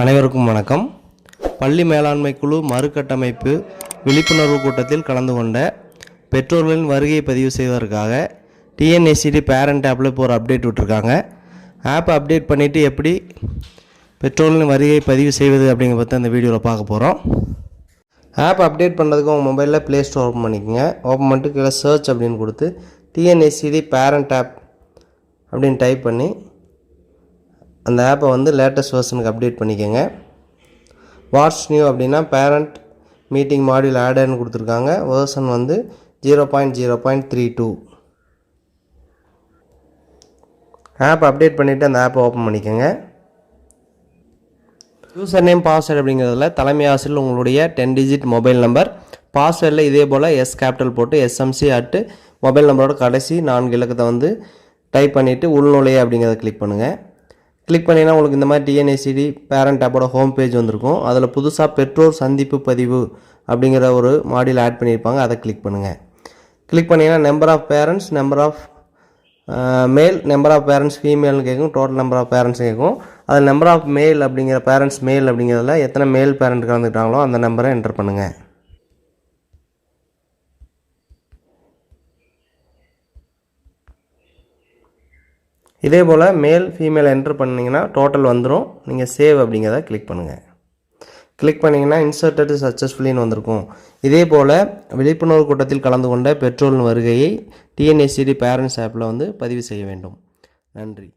அனைவருக்கும் வணக்கம். பள்ளி மேலாண்மை குழு மறுகட்டமைப்பு விழிப்புணர்வு கூட்டத்தில் கலந்து கொண்ட பெற்றோர்களின் வருகையை பதிவு செய்வதற்காக டிஎன்எஸ்சிடி பேரண்ட் ஆப்பில் இப்போ ஒரு அப்டேட் விட்டுருக்காங்க. ஆப்பை அப்டேட் பண்ணிவிட்டு எப்படி பெற்றோர்களின் வருகையை பதிவு செய்வது அப்படிங்கிற பற்றி அந்த வீடியோவில் பார்க்க போகிறோம் ஆப் அப்டேட் பண்ணுறதுக்கு உங்கள் மொபைலில் ப்ளே ஸ்டோர் ஓப்பன் பண்ணிக்கோங்க. ஓப்பன் பண்ணிட்டு கீழே சர்ச் அப்படின்னு கொடுத்து டிஎன்எஸ்சிடி பேரண்ட் ஆப் அப்படின்னு டைப் பண்ணி அந்த ஆப்பை வந்து லேட்டஸ்ட் வெர்ஷனுக்கு அப்டேட் பண்ணிக்கோங்க. வாட்ஸ் நியூ அப்படின்னா பேரண்ட் மீட்டிங் மாடியூல் ஆடன்னு கொடுத்துருக்காங்க. வேர்ஷன் வந்து zero point zero point three two app update பண்ணிவிட்டு அந்த ஆப்பை ஓப்பன் பண்ணிக்கோங்க. யூசர் நேம் பாஸ்வேர்டு அப்படிங்கிறதுல தலைமை ஆசிரியர் உங்களுடைய டென் டிஜிட் மொபைல் நம்பர் பாஸ்வேர்டில் இதே போல் எஸ் கேபிட்டல் போட்டு எஸ்எம்சி அட்டு மொபைல் நம்பரோட கடைசி நான்கு இலக்கத்தை வந்து டைப் பண்ணிவிட்டு உள்நுழைய அப்படிங்கிறத கிளிக் பண்ணுங்கள் கிளிக் பண்ணிங்கன்னா உங்களுக்கு இந்த மாதிரி டிஎன்ஏசிடி பேரண்ட் ஆப்போட ஹோம் பேஜ் வந்திருக்கும். அதில் புதுசாக பெற்றோர் சந்திப்பு பதிவு அப்படிங்கிற ஒரு மாடியில் ஆட் பண்ணியிருப்பாங்க. அதை கிளிக் பண்ணுங்கள் கிளிக் பண்ணிங்கன்னா number of parents number of male number of parents ஃபீமேல்னு கேட்கும் டோட்டல் நம்பர் ஆஃப் பேரண்ட்ஸ் கேட்கும் அதில் நம்பர் ஆஃப் மேல் அப்படிங்கிற பேரண்ட்ஸ் மேல் அப்படிங்கிறதுல எத்தனை மேல் பேரண்ட் கலந்துக்கிட்டாங்களோ அந்த நம்பரை என்டர் பண்ணுங்கள் இதே போல் மேல் ஃபீமேல் என்ட்ரு பண்ணிங்கன்னா டோட்டல் வந்துடும் நீங்கள் சேவ் அப்படிங்கிறத கிளிக் பண்ணுங்கள் கிளிக் பண்ணிங்கன்னா இன்சர்ட்டட் சக்ஸஸ்ஃபுல்லின்னு வந்திருக்கும். இதே போல் விழிப்புணர்வு கூட்டத்தில் கலந்து கொண்ட பெற்றோரின் வருகையை டிஎன்எஸ்சிடி பேரண்ட்ஸ் ஆப்பில் வந்து பதிவு செய்ய வேண்டும். நன்றி.